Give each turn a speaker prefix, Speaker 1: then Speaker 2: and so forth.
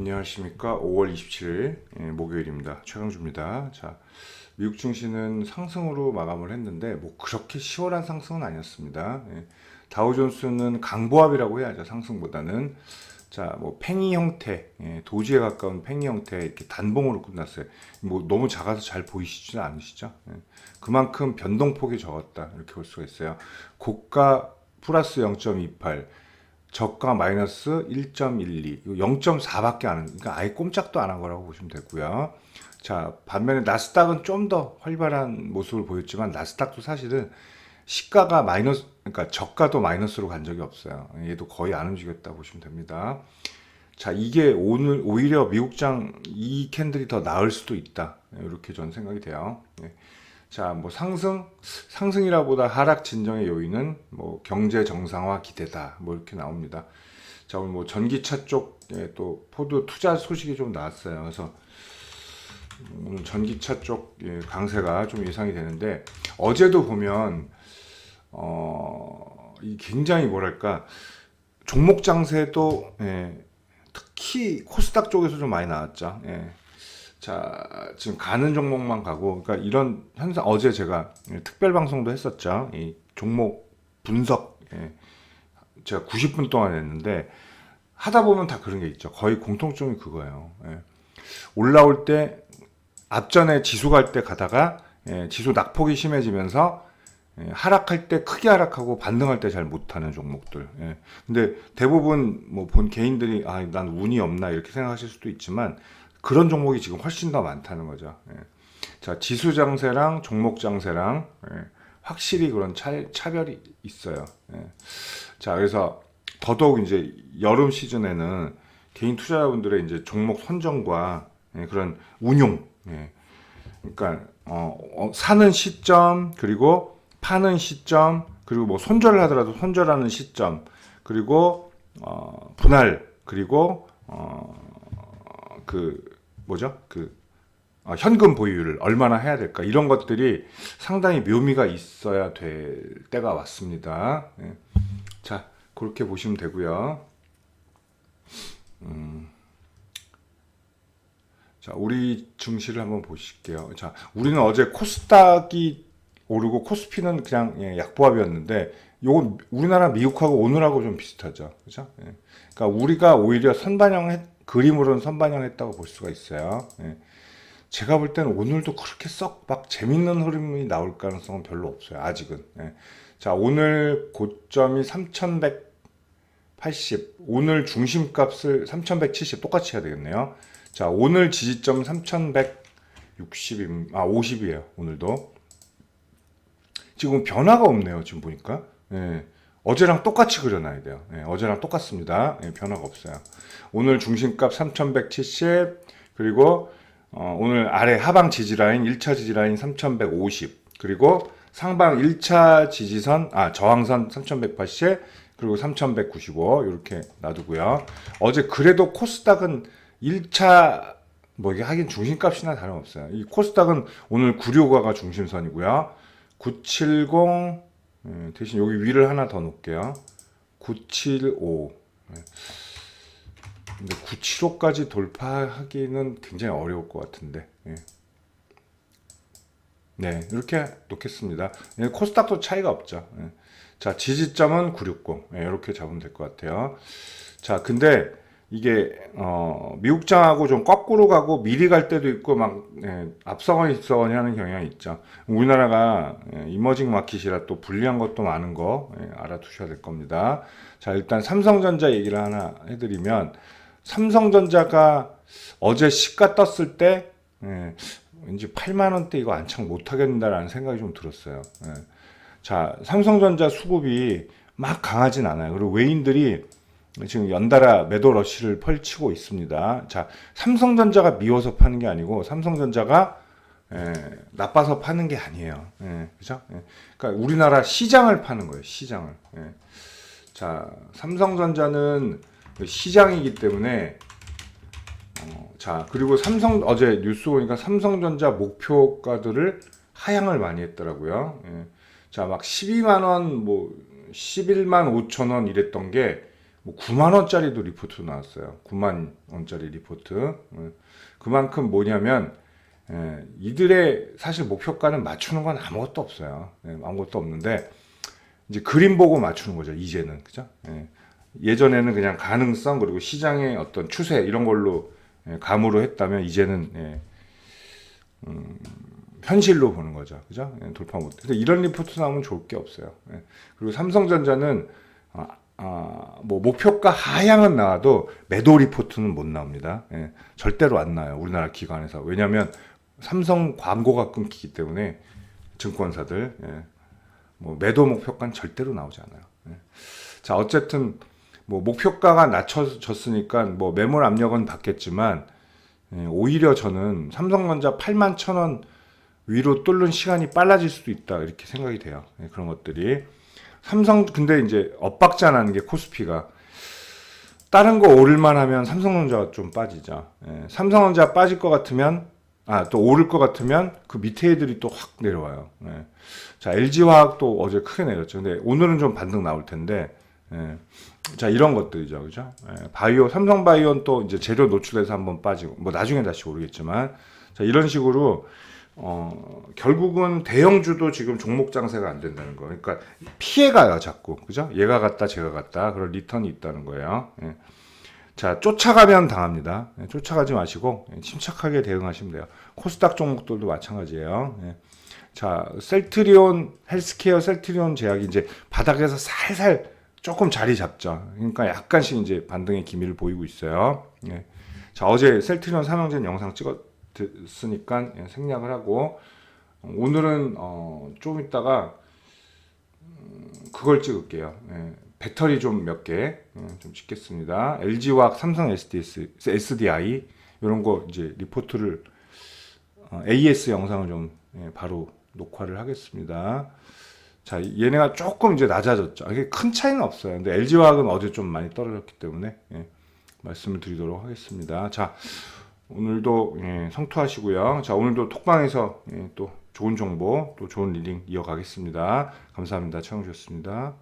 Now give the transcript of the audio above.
Speaker 1: 안녕하십니까. 5월 27일 예, 목요일입니다. 최강주입니다. 자, 미국 증시는 상승으로 마감을 했는데 뭐 그렇게 시원한 상승은 아니었습니다. 예, 다우존스는 강보합이라고 해야죠. 상승보다는 자, 뭐 팽이 형태, 예, 도지에 가까운 팽이 형태 이렇게 단봉으로 끝났어요. 뭐 너무 작아서 잘 보이시지 않으시죠? 예, 그만큼 변동폭이 적었다 이렇게 볼 수가 있어요. 고가 플러스 0.28, 저가 마이너스 1.12, 이거 0.4밖에 안, 그러니까 아예 꼼짝도 안 한 거라고 보시면 되고요. 자, 반면에 나스닥은 좀 더 활발한 모습을 보였지만 나스닥도 사실은 시가가 마이너스, 그러니까 저가도 마이너스로 간 적이 없어요. 얘도 거의 안 움직였다 보시면 됩니다. 자, 이게 오늘 오히려 미국장 이 캔들이 더 나을 수도 있다. 이렇게 저는 생각이 돼요. 예. 자, 뭐 상승, 상승이라보다 하락 진정의 요인은 뭐 경제 정상화 기대다. 뭐 이렇게 나옵니다. 자, 오늘 뭐 전기차 쪽에 또 포드 투자 소식이 좀 나왔어요. 그래서 오늘 전기차 쪽 예, 강세가 좀 예상이 되는데 어제도 보면 어, 이 굉장히 뭐랄까 종목 장세도 예, 특히 코스닥 쪽에서 좀 많이 나왔죠. 예. 자, 지금 가는 종목만 가고, 그러니까 이런 현상, 어제 제가 특별 방송도 했었죠. 이 종목 분석, 예. 제가 90분 동안 했는데, 하다 보면 다 그런 게 있죠. 거의 공통점이 그거예요. 예. 올라올 때, 앞전에 지수 갈 때 가다가, 예, 지수 낙폭이 심해지면서, 예, 하락할 때 크게 하락하고 반등할 때 잘 못하는 종목들. 예. 근데 대부분 뭐 본 개인들이 아, 난 운이 없나 이렇게 생각하실 수도 있지만 그런 종목이 지금 훨씬 더 많다는 거죠. 예. 자, 지수 장세랑 종목 장세랑 예, 확실히 그런 차, 차별이 있어요. 예. 자, 그래서 더더욱 이제 여름 시즌에는 개인 투자자분들의 이제 종목 선정과 예, 그런 운용, 예. 그러니까 어, 어, 사는 시점 그리고 파는 시점 그리고 뭐 손절을 하더라도 손절하는 시점 그리고 어, 분할 그리고 어, 그 뭐죠 그 어, 현금 보유를 얼마나 해야 될까 이런 것들이 상당히 묘미가 있어야 될 때가 왔습니다. 예. 자 그렇게 보시면 되고요. 음. 자 우리 증시를 한번 보실게요. 자 우리는 어제 코스닥이 오르고 코스피는 그냥 예, 약보합이었는데 요건 우리나라 미국하고 오늘하고 좀 비슷하죠. 그죠? 예. 그러니까 우리가 오히려 선반영 그림으로는 선반영했다고 볼 수가 있어요. 예. 제가 볼 때는 오늘도 그렇게 썩 막 재밌는 흐름이 나올 가능성은 별로 없어요. 아직은. 예. 자, 오늘 고점이 3180. 오늘 중심값을 3170 똑같이 해야 되겠네요. 자, 오늘 지지점 3160임, 아, 50이에요. 오늘도. 지금 변화가 없네요. 지금 보니까. 예. 어제랑 똑같이 그려놔야 돼요. 예, 어제랑 똑같습니다. 예, 변화가 없어요. 오늘 중심값 3170 그리고 어, 오늘 아래 하방 지지라인 1차 지지라인 3150 그리고 상방 1차 지지선 아 저항선 3180 그리고 3195 이렇게 놔두고요. 어제 그래도 코스닥은 1차 뭐 이게 하긴 중심값이나 다름없어요. 이 코스닥은 오늘 965가 중심선이고요. 970 예, 대신 여기 위를 하나 더 놓을게요. 975. 예. 근데 975까지 돌파하기는 굉장히 어려울 것 같은데. 예. 네, 이렇게 놓겠습니다. 예, 코스닥도 차이가 없죠. 예. 자, 지지점은 960. 예, 이렇게 잡으면 될 것 같아요. 자, 근데 이게 어, 미국장하고 좀 거꾸로 가고 미리 갈 때도 있고 막 예, 앞서거니 뒤서거니 하는 경향이 있죠. 우리나라가 예, 이머징 마켓이라 또 불리한 것도 많은 거 예, 알아두셔야 될 겁니다. 자 일단 삼성전자 얘기를 하나 해드리면 삼성전자가 어제 시가 떴을 때 예, 왠지 8만 원대 이거 안착 못 하겠다라는 생각이 좀 들었어요. 예. 자 삼성전자 수급이 막 강하진 않아요. 그리고 외인들이 지금 연달아 매도 러시를 펼치고 있습니다. 자, 삼성전자가 미워서 파는 게 아니고 삼성전자가 예, 나빠서 파는 게 아니에요. 예, 그죠? 예, 그러니까 우리나라 시장을 파는 거예요. 시장을. 예. 자, 삼성전자는 시장이기 때문에 어, 자 그리고 삼성 어제 뉴스 보니까 삼성전자 목표가들을 하향을 많이 했더라고요. 예. 자막 12만 원, 뭐 11만 5천 원 이랬던 게 뭐 9만 원짜리도 리포트 나왔어요. 9만 원짜리 리포트. 예. 그만큼 뭐냐면 예, 이들의 사실 목표가는 맞추는 건 아무것도 없어요. 예, 아무것도 없는데 이제 그림 보고 맞추는 거죠. 이제는 그죠? 예. 예전에는 그냥 가능성 그리고 시장의 어떤 추세 이런 걸로 예, 감으로 했다면 이제는 예, 음, 현실로 보는 거죠. 그죠? 예, 돌파 못. 근데 이런 리포트 나오면 좋을 게 없어요. 예. 그리고 삼성전자는 아, 아, 뭐 목표가 하향은 나와도 매도 리포트는 못 나옵니다. 예, 절대로 안 나와요. 우리나라 기관에서. 왜냐하면 삼성 광고가 끊기기 때문에 증권사들 예, 뭐 매도 목표가는 절대로 나오지 않아요. 예. 자 어쨌든 뭐 목표가가 낮춰졌으니까 뭐 매물 압력은 받겠지만 예, 오히려 저는 삼성전자 8만 천 원 위로 뚫는 시간이 빨라질 수도 있다 이렇게 생각이 돼요. 예, 그런 것들이 삼성 근데 이제 엇박자나는 게 코스피가 다른 거 오를만 하면 삼성전자가 좀 빠지죠. 예, 삼성전자 빠질 것 같으면 아 또 오를 것 같으면 그 밑에 애들이 또 확 내려와요. 예. 자 LG화학도 어제 크게 내렸죠. 근데 오늘은 좀 반등 나올 텐데 예. 자 이런 것들이죠, 그죠? 예, 바이오 삼성바이오는 또 이제 재료 노출해서 한번 빠지고 뭐 나중에 다시 오르겠지만 자 이런 식으로 어 결국은 대형주도 지금 종목 장세가 안 된다는 거. 그러니까 피해가요 자꾸, 그죠? 얘가 갔다 제가 갔다 그런 리턴이 있다는 거예요. 예. 자 쫓아가면 당합니다. 예, 쫓아가지 마시고 예, 침착하게 대응하시면 돼요. 코스닥 종목들도 마찬가지예요. 예. 자 셀트리온 헬스케어 셀트리온 제약이 이제 바닥에서 살살 조금 자리 잡죠. 그러니까 약간씩 이제 반등의 기미를 보이고 있어요. 예. 자 어제 셀트리온 삼형제는 영상 찍었 으니까 예, 생략을 하고 오늘은 어, 좀 이따가 음, 그걸 찍을게요. 예. 배터리 좀 몇 개좀 찍겠습니다. LG화학, 삼성 SDS, SDI 이런 거 이제 리포트를 어, AS 영상을 좀 예, 바로 녹화를 하겠습니다. 자, 얘네가 조금 이제 낮아졌죠. 이게 큰 차이는 없어요. 근데 LG화학은 어제 좀 많이 떨어졌기 때문에 예, 말씀을 드리도록 하겠습니다. 자, 오늘도 예, 성투하시고요. 자, 오늘도 톡방에서 예, 또 좋은 정보, 또 좋은 리딩 이어가겠습니다. 감사합니다. 청해 주셨습니다.